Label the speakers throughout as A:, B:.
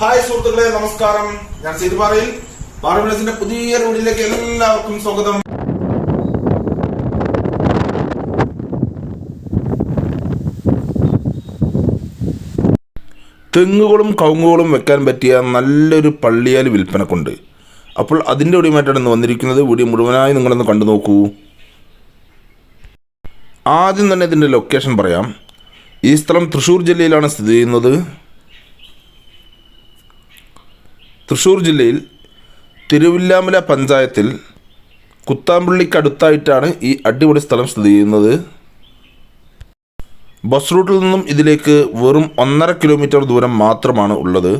A: Hi സുഹൃത്തുക്കളെ നമസ്കാരം. ഞാൻ സീതുപാറയിൽ പാർലമെന്റിന്റെ പുതിയ വീടിലേക്ക് എല്ലാവർക്കും സ്വാഗതം. തെങ്ങുകളും കവുങ്ങുകളും വെക്കാൻ പറ്റിയ നല്ലൊരു പള്ളിയാൽ വിൽപ്പനക്കുണ്ട്. അപ്പോൾ അതിന്റെ ഒടിയുമായിട്ടാണ് ഇന്ന് വന്നിരിക്കുന്നത്. വീഡിയോ മുഴുവനായി നിങ്ങളൊന്ന് കണ്ടു നോക്കൂ. ആദ്യം തന്നെ ഇതിന്റെ ലൊക്കേഷൻ പറയാം. ഈ സ്ഥലം തൃശ്ശൂർ ജില്ലയിലാണ് സ്ഥിതി ചെയ്യുന്നത്. തൃശ്ശൂർ ജില്ലയിൽ തിരുവില്ലാമല പഞ്ചായത്തിൽ കുത്താമ്പള്ളിക്കടുത്തായിട്ടാണ് ഈ അടിപൊളി സ്ഥലം സ്ഥിതി ചെയ്യുന്നത്. ബസ് റൂട്ടിൽ നിന്നും ഇതിലേക്ക് വെറും ഒന്നര കിലോമീറ്റർ ദൂരം മാത്രമാണ് ഉള്ളത്.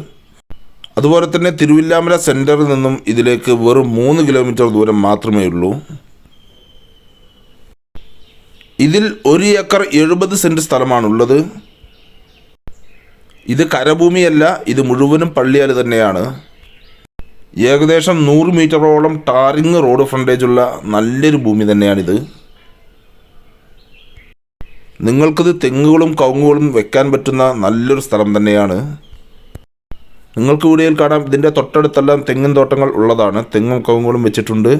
A: അതുപോലെ തന്നെ തിരുവില്ലാമല സെന്ററിൽ നിന്നും ഇതിലേക്ക് വെറും മൂന്ന് കിലോമീറ്റർ ദൂരം മാത്രമേ ഉള്ളൂ. ഇതിൽ ഒരു ഏക്കർ എഴുപത് സെന്റ് സ്ഥലമാണുള്ളത്. ഇത് കരഭൂമിയല്ല ഇത് മുഴുവനും പള്ളിയാൽ തന്നെയാണ്. ഏകദേശം നൂറ് മീറ്ററോളം ടാറിങ് റോഡ് ഫ്രണ്ടേജുള്ള നല്ലൊരു ഭൂമി തന്നെയാണിത്. നിങ്ങൾക്കിത് തെങ്ങുകളും കവുങ്ങുകളും വെക്കാൻ പറ്റുന്ന നല്ലൊരു സ്ഥലം തന്നെയാണ്. നിങ്ങൾക്ക് വീഡിയോയിൽ കാണാം ഇതിന്റെ തൊട്ടടുത്തെല്ലാം തെങ്ങും തോട്ടങ്ങൾ ഉള്ളതാണ്. തെങ്ങും കവുങ്ങുകളും വെച്ചിട്ടുണ്ട്.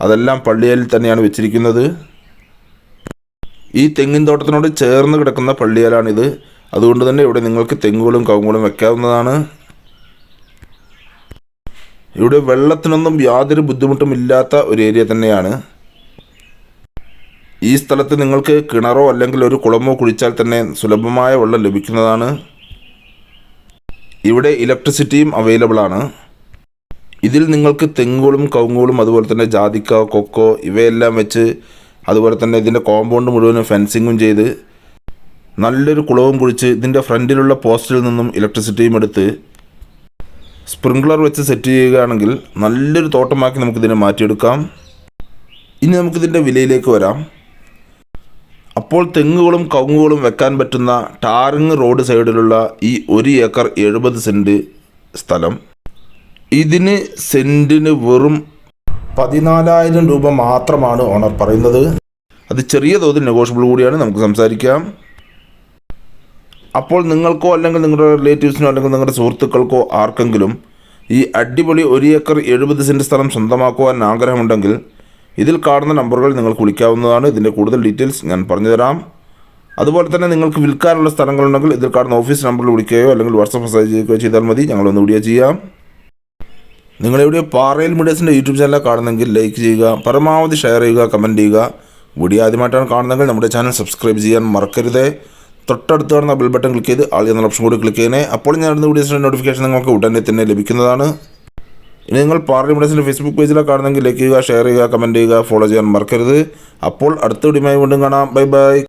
A: അതെല്ലാം പള്ളിയിൽ തന്നെയാണ് വെച്ചിരിക്കുന്നത്. ഈ തെങ്ങിൻ തോട്ടത്തിനോട് ചേർന്ന് കിടക്കുന്ന പള്ളിയാലാണിത്. അതുകൊണ്ട് തന്നെ ഇവിടെ നിങ്ങൾക്ക് തെങ്ങുകളും കവുങ്ങുകളും വെക്കാവുന്നതാണ്. ഇവിടെ വെള്ളത്തിനൊന്നും യാതൊരു ബുദ്ധിമുട്ടും ഇല്ലാത്ത ഒരു ഏരിയ തന്നെയാണ്. ഈ സ്ഥലത്ത് നിങ്ങൾക്ക് കിണറോ അല്ലെങ്കിൽ ഒരു കുളമോ കുഴിച്ചാൽ തന്നെ സുലഭമായ വെള്ളം ലഭിക്കുന്നതാണ്. ഇവിടെ ഇലക്ട്രിസിറ്റിയും അവൈലബിൾ ആണ്. ഇതിൽ നിങ്ങൾക്ക് തെങ്ങുകളും കവുങ്ങുകളും അതുപോലെ തന്നെ ജാതിക്ക കൊക്കോ ഇവയെല്ലാം വെച്ച് അതുപോലെ തന്നെ ഇതിന്റെ കോമ്പൗണ്ട് മുഴുവനും ഫെൻസിങ്ങും ചെയ്ത് നല്ലൊരു കുളവും കുഴിച്ച് ഇതിന്റെ ഫ്രണ്ടിലുള്ള പോസ്റ്റിൽ നിന്നും ഇലക്ട്രിസിറ്റിയും എടുത്ത് സ്പ്രിംഗ്ലർ വെച്ച് സെറ്റ് ചെയ്യുകയാണെങ്കിൽ നല്ലൊരു തോട്ടമാക്കി നമുക്കിതിനെ മാറ്റിയെടുക്കാം. ഇനി നമുക്കിതിന്റെ വിലയിലേക്ക് വരാം. അപ്പോൾ തെങ്ങുകളും കവുങ്ങുകളും വെക്കാൻ പറ്റുന്ന ടാറിങ് റോഡ് സൈഡിലുള്ള ഈ ഒരു ഏക്കർ എഴുപത് സെന്റ് സ്ഥലം. ഇതിന് സെന്റിന് വെറും പതിനാലായിരം രൂപ മാത്രമാണ് ഓണർ പറയുന്നത്. അത് ചെറിയ തോതിൽ നെഗോഷ്യബിൾ കൂടിയാണ്. നമുക്ക് സംസാരിക്കാം. അപ്പോൾ നിങ്ങൾക്കോ അല്ലെങ്കിൽ നിങ്ങളുടെ റിലേറ്റീവ്സിനോ അല്ലെങ്കിൽ നിങ്ങളുടെ സുഹൃത്തുക്കൾക്കോ ആർക്കെങ്കിലും ഈ അടിപൊളി ഒരു ഏക്കർ എഴുപത് സെന്റ് സ്ഥലം സ്വന്തമാക്കുവാൻ ആഗ്രഹമുണ്ടെങ്കിൽ ഇതിൽ കാണുന്ന നമ്പറുകൾ നിങ്ങൾക്ക് വിളിക്കാവുന്നതാണ്. ഇതിന്റെ കൂടുതൽ ഡീറ്റെയിൽസ് ഞാൻ പറഞ്ഞുതരാം. അതുപോലെ തന്നെ നിങ്ങൾക്ക് വിൽക്കാനുള്ള സ്ഥലങ്ങളുണ്ടെങ്കിൽ ഇതിൽ കാണുന്ന ഓഫീസ് നമ്പറിൽ വിളിക്കുകയോ അല്ലെങ്കിൽ വാട്സപ്പ് മെസ്സേജ് ചെയ്യുകയോ ചെയ്താൽ മതി. ഞങ്ങളൊന്ന് വീഡിയോ ചെയ്യാം. നിങ്ങളെവിടെ പാറയിൽ മീഡിയസിന്റെ യൂട്യൂബ് ചാനൽ കാണുന്നെങ്കിൽ ലൈക്ക് ചെയ്യുക പരമാവധി ഷെയർ ചെയ്യുക കമന്റ് ചെയ്യുക. വീഡിയോ ആദ്യമായിട്ടാണ് കാണുന്നതെങ്കിൽ നമ്മുടെ ചാനൽ സബ്സ്ക്രൈബ് ചെയ്യാൻ മറക്കരുത്. തൊട്ടടുത്ത് കാണുന്ന ബിൽ ബട്ടൺ ക്ലിക്ക് ചെയ്ത് ആൾ എന്ന ഓപ്ഷൻ കൂടി ക്ലിക്ക് ചെയ്യണേ. അപ്പോൾ ഞാൻ ഇടുന്ന വീഡിയോസിന്റെ നോട്ടിഫിക്കേഷൻ നിങ്ങൾക്ക് ഉടനെ തന്നെ ലഭിക്കുന്നതാണ്. ഇനി നിങ്ങൾ പാർലി മീഡിയസിന്റെ ഫേസ്ബുക്ക് പേജിലൊക്കെ കാണുന്നെങ്കിൽ ലൈക്ക് ചെയ്യുക ഷെയർ ചെയ്യുക കമന്റ് ചെയ്യുക ഫോളോ ചെയ്യാൻ മറക്കരുത്. അപ്പോൾ അടുത്ത വീഡിയോയുമായി വീണ്ടും കാണാം. Bye bye